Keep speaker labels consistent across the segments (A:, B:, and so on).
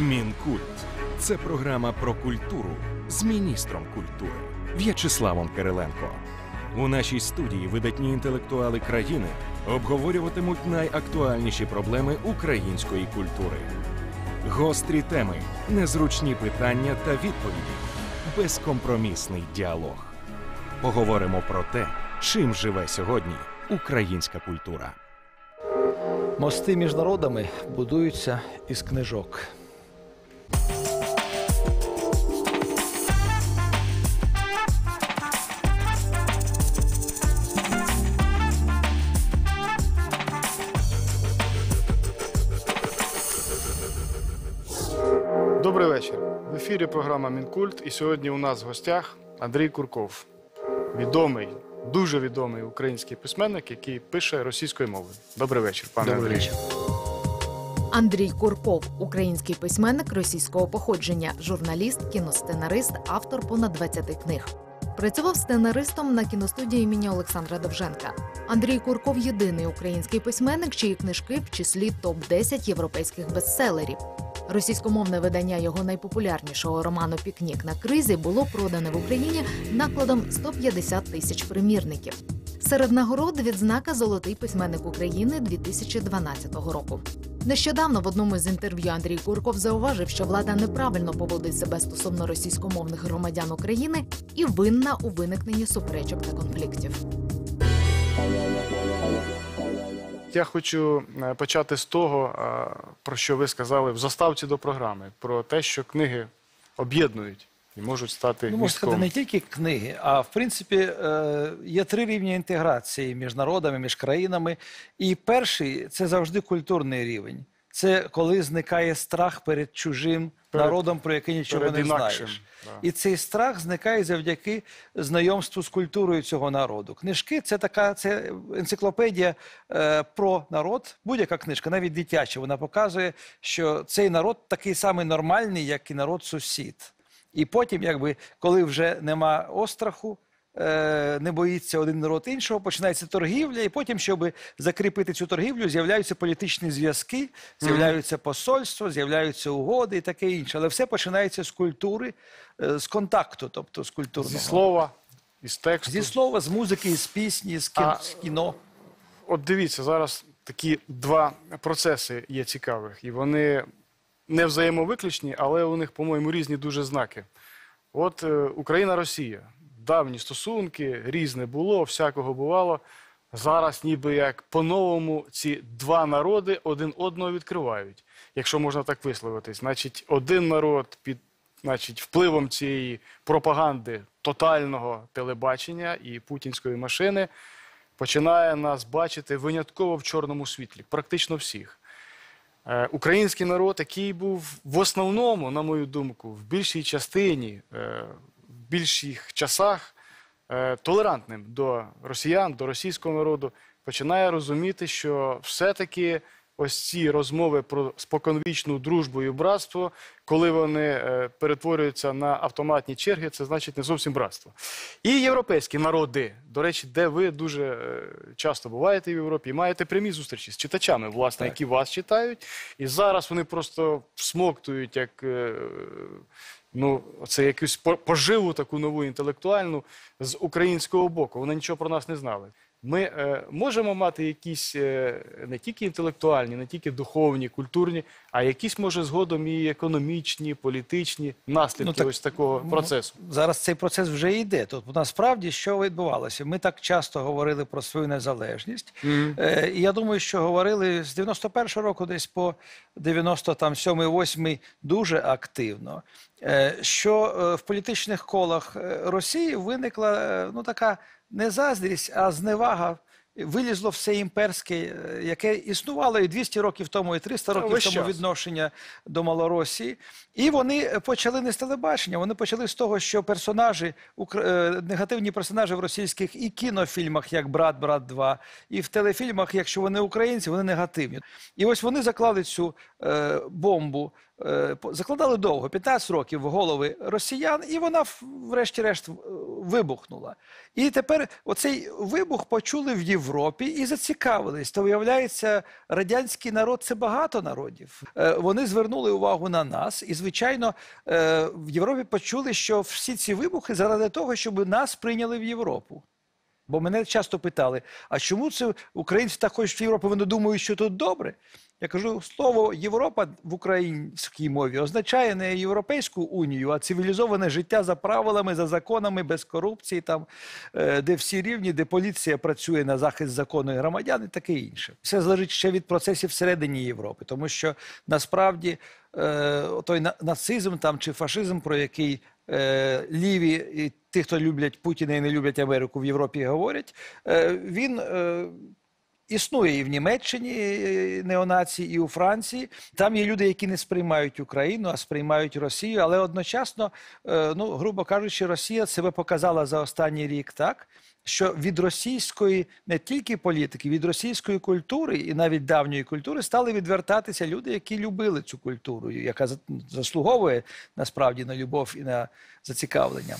A: Мінкульт це програма про культуру з міністром культури В'ячеславом Кириленко. У нашій студії видатні інтелектуали країни обговорюватимуть найактуальніші проблеми української культури. Гострі теми, незручні питання та відповіді, безкомпромісний діалог. Поговоримо про те, чим живе сьогодні українська культура.
B: Мости між народами будуються із книжок.
C: Добрий вечір. В ефірі програма Мінкульт. І сьогодні у нас в гостях Андрій Курков, відомий, дуже відомий український письменник, який пише російською мовою. Добрий вечір, пане
B: Добрий
C: Андрій.
B: вечір.
D: Андрій Курков, український письменник російського походження, журналіст, кіносценарист, автор понад 20 книг. Працював сценаристом на кіностудії імені Олександра Довженка. Андрій Курков єдиний український письменник, чиї книжки в числі топ 10 європейських бестселерів. Російськомовне видання його найпопулярнішого роману Пікнік на кризі було продане в Україні накладом 150 тисяч примірників. Серед нагород відзнака Золотий письменник України 2012 року. Нещодавно в одному з інтерв'ю Андрій Курков зауважив, що влада неправильно поводить себе стосовно російськомовних громадян України і винна у виникненні суперечок та конфліктів.
C: Я хочу е, почати з того, е, про що ви сказали в заставці до програми, про те, що книги об'єднують і можуть стати
B: Ну, можна сказати, не тільки книги, а в принципі е, є три рівні інтеграції між народами, між країнами. І перший це завжди культурний рівень. Це коли зникає страх перед чужим
C: Перед-
B: народом, про який нічого не
C: інакшим,
B: знаєш.
C: да.
B: І цей страх зникає завдяки знайомству з культурою цього народу. Книжки це така це енциклопедія е, про народ. Будь-яка книжка, навіть дитяча, вона показує, що цей народ такий самий нормальний, як і народ сусід. І потім, якби, коли вже нема остраху, е, не боїться один народ іншого, починається торгівля, і потім, щоб закріпити цю торгівлю, з'являються політичні зв'язки, з'являються посольства, з'являються угоди і таке інше. Але все починається з культури, е, з контакту, тобто з культурного.
C: Зі слова, із тексту.
B: Зі слова, з музики, з пісні, з, кін...
C: А-
B: з кіно.
C: От дивіться, зараз такі два процеси є цікавих, і вони не взаємовиключні, але у них, по-моєму, різні дуже знаки. От е, Україна-Росія. Давні стосунки, різне було, всякого бувало. Зараз, ніби як по-новому, ці два народи один одного відкривають, якщо можна так висловитись. Значить, один народ під значить, впливом цієї пропаганди тотального телебачення і путінської машини починає нас бачити винятково в чорному світлі, практично всіх. Е, Український народ, який був в основному, на мою думку, в більшій частині, е, в більших часах е, толерантним до росіян, до російського народу, починає розуміти, що все-таки ось ці розмови про споконвічну дружбу і братство, коли вони е, перетворюються на автоматні черги, це значить не зовсім братство. І європейські народи, до речі, де ви дуже е, часто буваєте в Європі і маєте прямі зустрічі з читачами, власне,
B: Так.
C: які вас читають. І зараз вони просто всмоктують як. е, Ну, це якусь поживу таку нову інтелектуальну з українського боку. Вони нічого про нас не знали. Ми е, можемо мати якісь е, не тільки інтелектуальні, не тільки духовні, культурні, а якісь, може, згодом і економічні, політичні наслідки
B: Ну, так,
C: ось такого процесу.
B: Зараз цей процес вже йде. Тобто, насправді, що відбувалося? Ми так часто говорили про свою незалежність. Е, і я думаю, що говорили з 91-го року, десь по 97-8 дуже активно. Е, що е, в політичних колах е, Росії виникла ну, така не заздрість, а зневага. Вилізло все імперське, яке існувало і 200 років тому, і 300 років
C: весь
B: тому
C: час.
B: відношення до Малоросії. І вони почали не з телебачення, вони почали з того, що персонажі, негативні персонажі в російських і кінофільмах, як Брат, Брат 2, і в телефільмах, якщо вони українці, вони негативні. І ось вони заклали цю е, бомбу закладали довго, 15 років в голови росіян, і вона врешті-решт вибухнула. І тепер оцей вибух почули в Європі і зацікавились. То виявляється, радянський народ це багато народів. Е, Вони звернули увагу на нас, і звичайно, е, в Європі почули, що всі ці вибухи заради того, щоб нас прийняли в Європу. Бо мене часто питали: а чому це українці так хочуть в Європу? Вони думають, що тут добре. Я кажу, слово Європа в українській мові означає не Європейську унію, а цивілізоване життя за правилами, за законами, без корупції, там, е, де всі рівні, де поліція працює на захист закону і громадян і таке інше. Все залежить ще від процесів всередині Європи, тому що насправді е, той нацизм там чи фашизм, про який е, ліві і ті, хто люблять Путіна і не люблять Америку в Європі, говорять, він. Існує і в Німеччині е, неонації, і у Франції. Там є люди, які не сприймають Україну, а сприймають Росію. Але одночасно, е, ну грубо кажучи, Росія себе показала за останній рік так, що від російської не тільки політики, від російської культури і навіть давньої культури стали відвертатися люди, які любили цю культуру, яка заслуговує насправді на любов і на зацікавлення.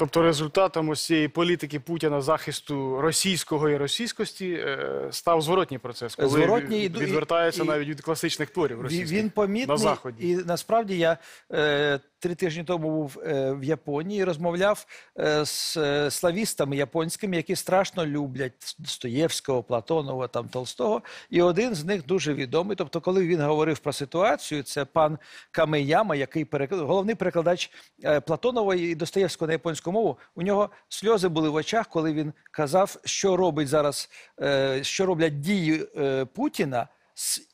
C: Тобто результатом ось цієї політики Путіна захисту російського і російськості е, став зворотній процес, коли
B: Зворотній і
C: відвертається
B: і-
C: навіть від класичних творів російських
B: він помітний.
C: на заході.
B: І насправді я е, три тижні тому був е, в Японії і розмовляв е, з е, славістами японськими, які страшно люблять Достоєвського, Платонова, там Толстого. І один з них дуже відомий. Тобто, коли він говорив про ситуацію, це пан Камеяма, який переклад... головний перекладач е, Платонова і Достоєвського на японську мову. У нього сльози були в очах, коли він казав, що робить зараз, е, що роблять дії е, Путіна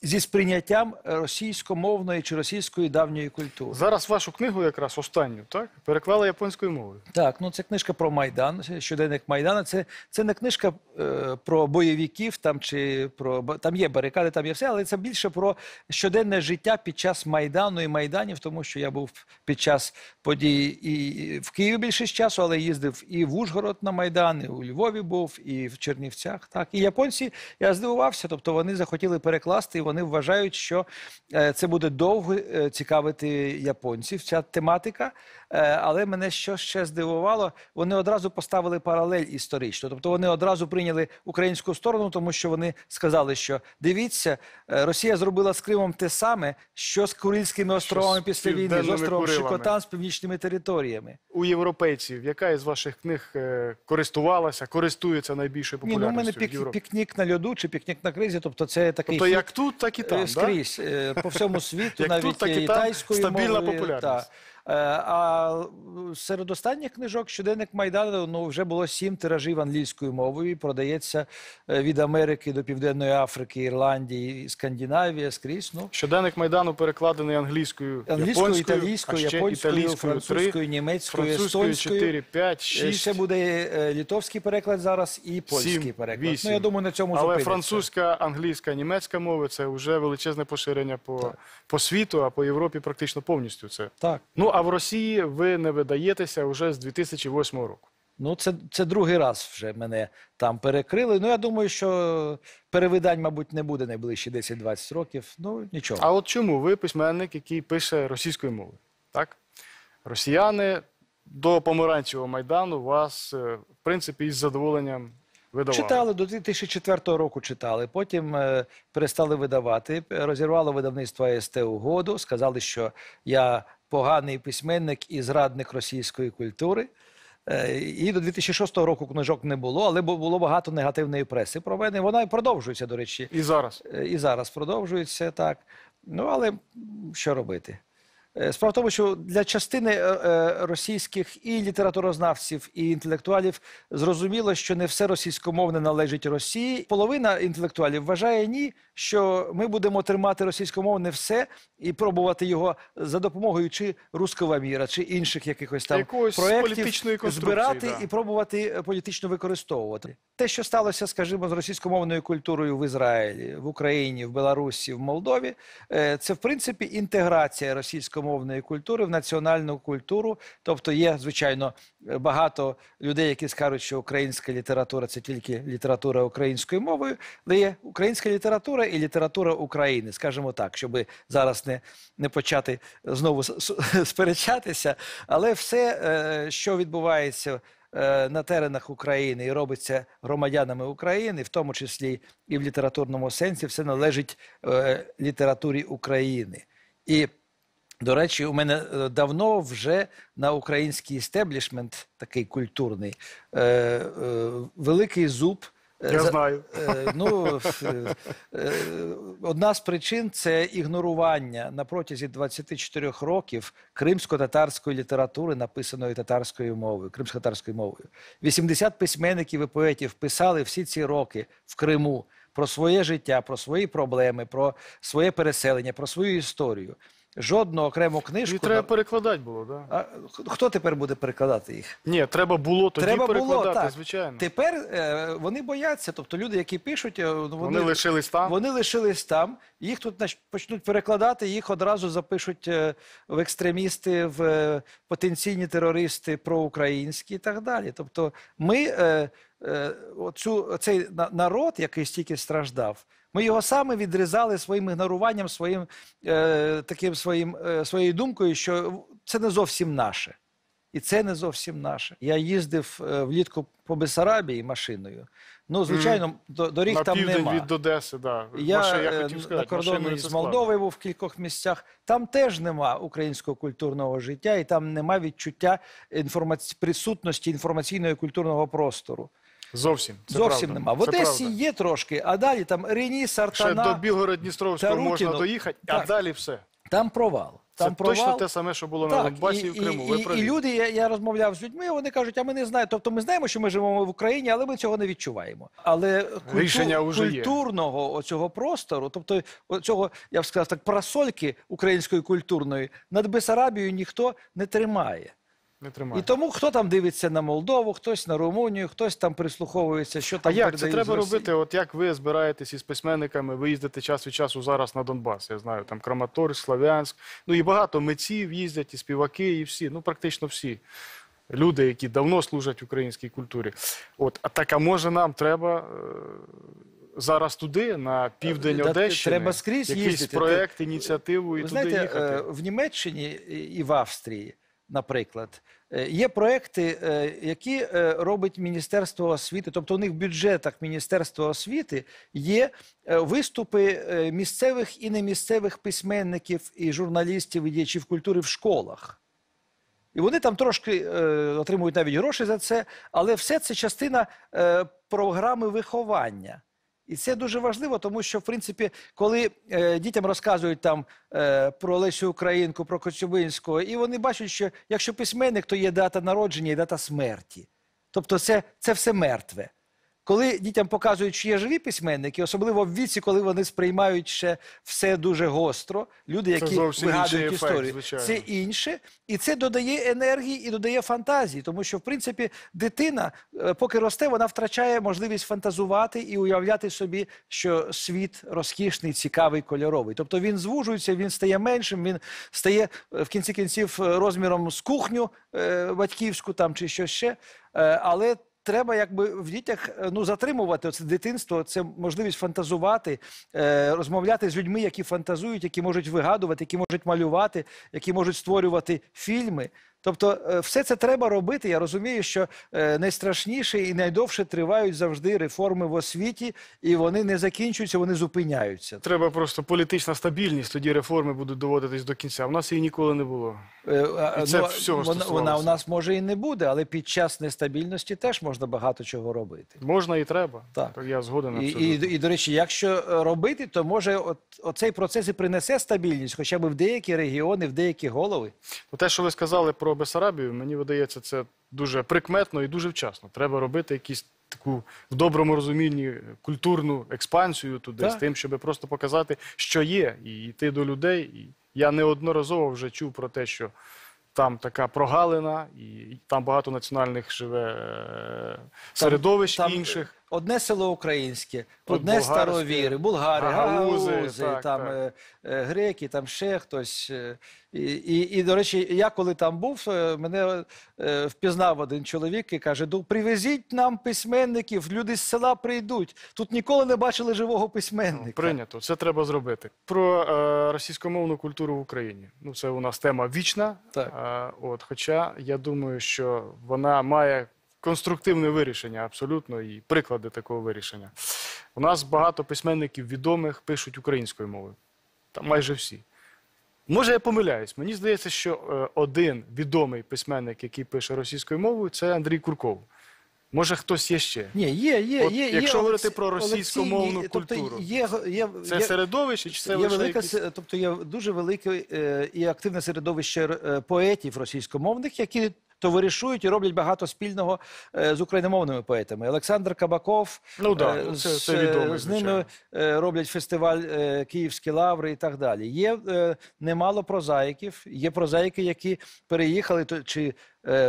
B: зі сприйняттям російськомовної чи російської давньої культури.
C: Зараз вашу книгу, якраз останню, так переклали японською мовою.
B: Так, ну це книжка про Майдан, щоденник Майдана. Це, це не книжка е, про бойовиків там чи про там є барикади, там є все, але це більше про щоденне життя під час Майдану і Майданів, тому що я був під час подій і в Києві більшість часу, але їздив і в Ужгород на Майдан, і у Львові був, і в Чернівцях. Так, і японці я здивувався, тобто вони захотіли перекласти, і вони вважають, що е, це буде довго е, цікавити японців ця тематика. Е, Але мене що ще здивувало, вони одразу поставили паралель історично. Тобто вони одразу прийняли українську сторону, тому що вони сказали, що дивіться, Росія зробила з Кримом те саме, що з Курильськими островами
C: з
B: після війни, з островом
C: Курилами.
B: Шикотан, з північними територіями.
C: У європейців, яка із ваших книг користувалася, користується найбільшою
B: Ні, ну у
C: популярністю
B: мене
C: в
B: пік,
C: Європі?
B: пікнік на льоду чи пікнік на кризі, тобто це такий
C: Тобто як тут, так і там,
B: Е,
C: да?
B: скрізь е, по всьому світу,
C: Як
B: навіть
C: тут, так і там
B: тайською
C: стабільна
B: мовою,
C: популярність.
B: Е, А серед останніх книжок щоденник Майдану ну, вже було сім тиражів англійською мовою. і Продається е, від Америки до Південної Африки, Ірландії, Скандинавія скрізь. Ну,
C: Щоденник Майдану перекладений англійською,
B: англійською,
C: японською,
B: італійською,
C: а ще
B: японською,
C: італійською,
B: французькою,
C: три,
B: німецькою,
C: французькою
B: естонською.
C: 4, 5,
B: Е,
C: 6.
B: Ще буде е, літовський переклад зараз і польський
C: Сім,
B: переклад.
C: вісім.
B: Ну, я думаю, на цьому
C: Але французька, англійська, німецька мови це вже величезне поширення по, по світу, а по Європі практично повністю це.
B: Так.
C: Ну а в Росії ви не видаєтеся вже з 2008 року.
B: Ну, це, це другий раз вже мене там перекрили. Ну, я думаю, що перевидань, мабуть, не буде найближчі 10-20 років. Ну, нічого.
C: А от чому ви письменник, який пише російською мовою? Так? Росіяни до помаранчевого майдану вас, е, в принципі, із задоволенням видавали.
B: Читали до 2004 року. Читали, потім е, перестали видавати. Розірвало видавництво АСТ угоду. Сказали, що я поганий письменник і зрадник російської культури. Е, І до 2006 року книжок не було, але було багато негативної преси про мене. Вона і продовжується, до речі.
C: І зараз.
B: Е, і зараз продовжується так. Ну, але що робити? Е, Справа в тому, що для частини російських і літературознавців, і інтелектуалів зрозуміло, що не все російськомовне належить Росії. Половина інтелектуалів вважає ні, що ми будемо тримати російськомовне все і пробувати його за допомогою чи руського міра, чи інших якихось там
C: Якоїсь
B: проєктів збирати
C: да.
B: і пробувати е, політично використовувати. Те, що сталося, скажімо, з російськомовною культурою в Ізраїлі, в Україні, в Білорусі, в Молдові, е, це в принципі інтеграція російськомовної культури в національну культуру. Тобто є, звичайно, багато людей, які скажуть, що українська література це тільки література українською мовою, але є українська література і література України, скажімо так, щоб зараз не, не почати знову сперечатися. Але все, е, що відбувається е, на теренах України і робиться громадянами України, в тому числі і в літературному сенсі, все належить е, літературі України. І до речі, у мене давно вже на український істеблішмент, такий культурний, великий зуб. Е,
C: Я
B: за-
C: знаю.
B: Е, Ну, е, одна з причин це ігнорування на протязі 24 років кримсько-татарської літератури, написаної татарською мовою, кримсько-татарською мовою. 80 письменників і поетів писали всі ці роки в Криму про своє життя, про свої проблеми, про своє переселення, про свою історію. Жодну окрему книжку.
C: І треба
B: на-
C: перекладати було, да?
B: А хто тепер буде перекладати їх?
C: Ні, треба було тоді
B: Треба було,
C: перекладати,
B: так.
C: звичайно.
B: Тепер е, вони бояться, тобто люди, які пишуть, е, вони,
C: Вони лишились там.
B: Вони лишились там, їх тут нач- почнуть перекладати, їх одразу запишуть е, в екстремісти, в е, потенційні терористи проукраїнські і так далі. Тобто, ми е, е, оцю, цей на- народ, який стільки страждав, ми його саме відрізали своїм ігноруванням, своїм е, таким своїм е, своєю думкою, що це не зовсім наше. І це не зовсім наше. Я їздив е, влітку по Бесарабії машиною. Ну, звичайно, до, доріг
C: на
B: там
C: південь
B: нема.
C: від Одеси, да.
B: Я,
C: Маши- я
B: е,
C: хотів
B: на кордоні з. Молдовою був в кількох місцях. Там теж нема українського культурного життя, і там нема відчуття інформаці... присутності інформаційного і культурного простору.
C: Зовсім. Це
B: Зовсім
C: правда.
B: нема. В
C: Це
B: Одесі
C: правда.
B: є трошки, а далі там Рені,
C: Ще
B: Сартана,
C: до Білгород-Дністровського
B: Тарутіно.
C: можна доїхати, а
B: Так.
C: далі все.
B: там провал. Там
C: це
B: провал.
C: точно те саме, що було на Донбасі і, в Криму. Ви
B: і,
C: праві.
B: і люди, я, я розмовляв з людьми, вони кажуть, а ми не знаємо. Тобто ми знаємо, що ми живемо в Україні, але ми цього не відчуваємо. Але культу-
C: Рішення вже є.
B: культурного оцього простору, тобто цього, я б сказав так, парасольки української культурної над Бесарабією ніхто не тримає.
C: Не тримає.
B: І тому хто там дивиться на Молдову, хтось на Румунію, хтось там прислуховується, що
C: А
B: там
C: як це
B: передають
C: треба
B: Росії.
C: робити? От як ви збираєтесь із письменниками, ви їздите час від часу зараз на Донбас? Я знаю, там Краматорськ, Слав'янськ. Ну і багато митців їздять, і співаки, і всі. Ну практично всі. Люди, які давно служать українській культурі. От, а так, а може нам треба е, зараз туди, на південь
B: Е,
C: Одещини,
B: треба скрізь
C: якийсь
B: їздити.
C: проект, ініціативу і
B: Ви
C: туди
B: знаєте,
C: їхати?
B: е, в Німеччині і в Австрії, наприклад, е, є проекти, е, які е, робить Міністерство освіти, тобто у них в бюджетах Міністерства освіти є виступи місцевих і немісцевих письменників і журналістів і діячів культури в школах. І вони там трошки отримують навіть гроші за це, але все це частина програми виховання. І це дуже важливо, тому що, в принципі, коли е, дітям розказують там е, про Лесю Українку, про Коцюбинського, і вони бачать, що якщо письменник, то є дата народження і дата смерті. Тобто це, це все мертве. Коли дітям показують, що є живі письменники, особливо в віці, коли вони сприймають ще все дуже гостро, люди, які вигадують
C: інший ефект,
B: історію, це інше, і це додає енергії і додає фантазії, тому що в принципі дитина, е, поки росте, вона втрачає можливість фантазувати і уявляти собі, що світ розкішний, цікавий, кольоровий. Тобто він звужується, він стає меншим, він стає е, в кінці кінців е, розміром з кухню батьківську там чи щось ще. Але треба якби в дітях е, ну затримувати це дитинство, це можливість фантазувати, е, розмовляти з людьми, які фантазують, які можуть вигадувати, які можуть малювати, які можуть створювати фільми. Тобто, е, все це треба робити. Я розумію, що е, найстрашніше і найдовше тривають завжди реформи в освіті, і вони не закінчуються, вони зупиняються.
C: Треба просто політична стабільність, тоді реформи будуть доводитись до кінця. У нас її ніколи не було.
B: Е,
C: І це
B: ну,
C: всього
B: вона, вона у нас може і не буде, але під час нестабільності теж можна багато чого робити.
C: Можна і треба.
B: Так.
C: Я згоден
B: І,
C: абсолютно.
B: і, і, до речі, якщо робити, то може от, оцей процес і принесе стабільність, хоча б в деякі регіони, в деякі голови.
C: Ну, Те, що ви сказали про Бесарабію, мені видається, це дуже прикметно і дуже вчасно. Треба робити якісь таку в доброму розумінні культурну експансію туди
B: Так.
C: з тим, щоб просто показати, що є, і йти до людей. І я неодноразово вже чув про те, що там така прогалина, і там багато національних живе е, середовищ
B: там-
C: інших.
B: Одне село українське, одне старовіри, булгари,
C: гагаузи,
B: гагаузи,
C: так,
B: там
C: так.
B: е, е, греки, там ще хтось. е, І, і, і, до речі, я коли там був, мене впізнав один чоловік і каже: ну, привезіть нам письменників, люди з села прийдуть. Тут ніколи не бачили живого письменника.
C: Прийнято, це треба зробити. Про е, російськомовну культуру в Україні. Ну, це у нас тема вічна.
B: Так.
C: Е, от, хоча я думаю, що вона має конструктивне вирішення абсолютно і приклади такого вирішення. У нас багато письменників відомих пишуть українською мовою. Там майже всі. Може, я помиляюсь. Мені здається, що е, один відомий письменник, який пише російською мовою, це Андрій Курков. Може, хтось є ще.
B: Ні, є, є,
C: От
B: є.
C: якщо
B: є
C: говорити про російськомовну
B: Олексій, тобто
C: культуру.
B: Є, є,
C: Це
B: є,
C: середовище чи це
B: є
C: лише
B: велика,
C: якісь...
B: тобто є дуже велике е, і активне середовище е, поетів російськомовних, які товаришують і роблять багато спільного е, з україномовними поетами. Олександр Кабаков
C: Ну да,
B: е,
C: ну, це-
B: з,
C: це відомий,
B: е, з ними
C: звичайно.
B: роблять фестиваль Київські лаври і так далі. Є немало прозаїків, є прозаїки, які переїхали чи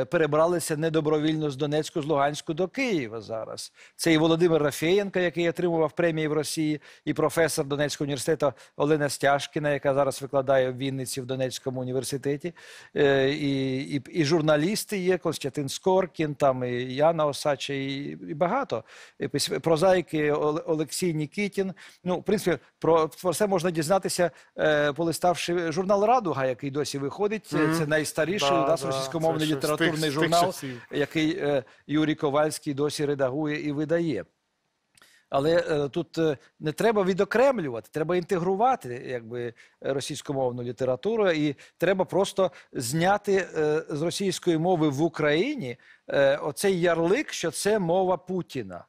B: перебралися недобровільно з Донецьку, з Луганську до Києва зараз. Це і Володимир Рафєєнко, який отримував премії в Росії, і професор Донецького університету Олена Стяжкіна, яка зараз викладає в Вінниці в Донецькому університеті. І, і, і журналісти є, Костятин Скоркін, там і Яна Осача, і, і багато. Прозаїки Олексій Нікітін. Ну, в принципі, про, це можна дізнатися, е, полиставши журнал Радуга, який досі виходить. Це- Це найстаріший
C: Да,
B: у нас
C: да,
B: російськомовний
C: тих-
B: літературний
C: тих
B: журнал,
C: часів.
B: який е, Юрій Ковальський досі редагує і видає. Але е, тут е, не треба відокремлювати, треба інтегрувати якби, російськомовну літературу, і треба просто зняти е, з російської мови в Україні оцей ярлик, що це мова Путіна.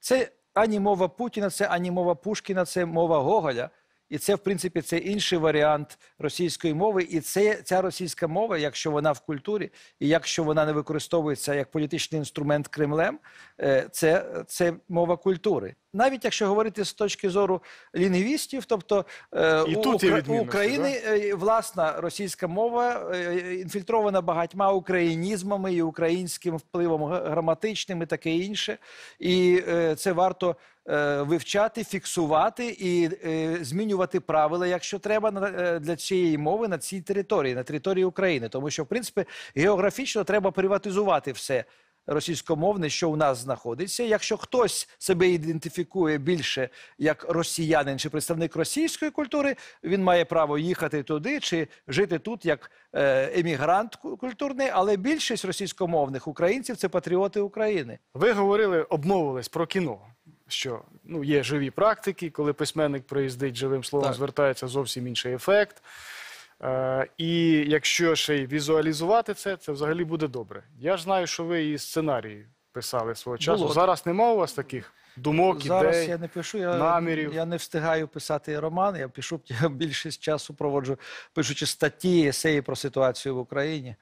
B: Це ані мова Путіна, це ані мова Пушкіна, це мова Гоголя. І це, в принципі, це інший варіант російської мови. І це ця російська мова, якщо вона в культурі, і якщо вона не використовується як політичний інструмент Кремлем, е, це, це мова культури. Навіть якщо говорити з точки зору лінгвістів, тобто е,
C: І
B: у,
C: тут є
B: Укра- у
C: відмінності,
B: України е, власна російська мова е, інфільтрована багатьма українізмами і українським впливом г- граматичним і таке інше. І е, це варто е, вивчати, фіксувати і е, змінювати правила, якщо треба, на- е, для цієї мови на цій території, на території України. Тому що, в принципі, географічно треба приватизувати все російськомовне, що у нас знаходиться. Якщо хтось себе ідентифікує більше як росіянин чи представник російської культури, він має право їхати туди чи жити тут як е, емігрант культурний, але більшість російськомовних українців це патріоти України.
C: Ви говорили, обмовились про кіно. Що ну, є живі практики, коли письменник приїздить живим словом,
B: Так.
C: звертається зовсім інший ефект. Е, і якщо ще й візуалізувати це, це взагалі буде добре. Я ж знаю, що ви і сценарії писали свого часу.
B: Було.
C: Зараз нема у вас таких думок,
B: Зараз
C: ідей.
B: я не пишу, я,
C: намірів.
B: я не встигаю писати роман. Я пишу я більшість часу проводжу, пишучи статті, есеї про ситуацію в Україні.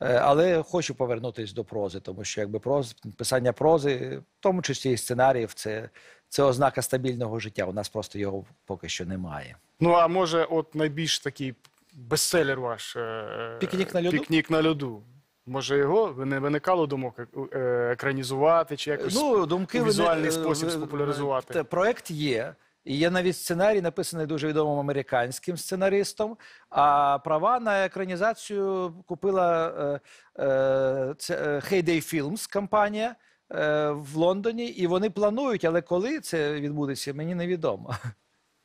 B: Е, Але хочу повернутися до прози, тому що якби проз, писання прози, в тому числі і сценаріїв, це, це ознака стабільного життя. У нас просто його поки що немає.
C: Ну а може, от найбільш такий бестселер ваш е,
B: «Пікнік на льоду»?
C: «Пікнік на льоду». Може, його не виникало думок е, екранізувати чи якось
B: Ну, думки
C: у
B: вони,
C: візуальний
B: е,
C: спосіб
B: е,
C: спопуляризувати?
B: те- Проект є. І є навіть сценарій, написаний дуже відомим американським сценаристом. А права на екранізацію купила е, е, це, е, Heyday Films компанія е, в Лондоні, і вони планують, але коли це відбудеться, мені невідомо.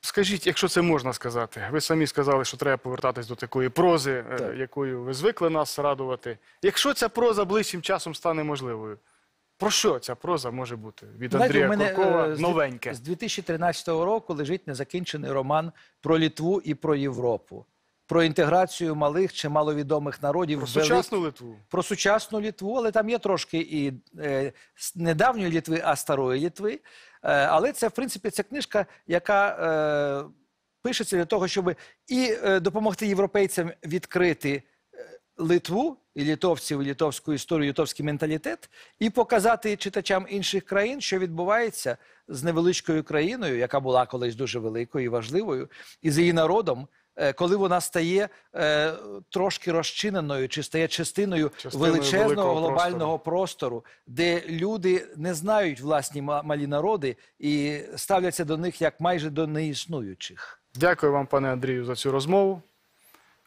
C: Скажіть, якщо це можна сказати, ви самі сказали, що треба повертатись до такої прози, е,
B: Так.
C: якою ви звикли нас радувати. Якщо ця проза ближчим часом стане можливою, про що ця проза може бути від
B: Знаєте,
C: Андрія
B: мене,
C: Куркова
B: е, з дві-
C: новеньке?
B: З 2013 року лежить незакінчений роман про Літву і про Європу, про інтеграцію малих чи маловідомих народів
C: Про
B: в велик-
C: сучасну Литву?
B: про сучасну Літву, але там є трошки і е, с- не давньої Літви, а старої Літви. Е, але це, в принципі, ця книжка, яка е, пишеться для того, щоб і е, допомогти європейцям відкрити Литву і літовців, і літовську історію, літовський менталітет, і показати читачам інших країн, що відбувається з невеличкою країною, яка була колись дуже великою і важливою, і з її народом, коли вона стає е, трошки розчиненою чи стає частиною,
C: Частиною
B: величезного глобального простору, де люди не знають власні малі народи і ставляться до них як майже до неіснуючих.
C: Дякую вам, пане Андрію, за цю розмову.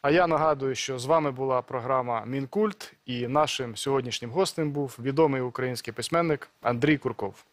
C: А я нагадую, що з вами була програма Мінкульт, і нашим сьогоднішнім гостем був відомий український письменник Андрій Курков.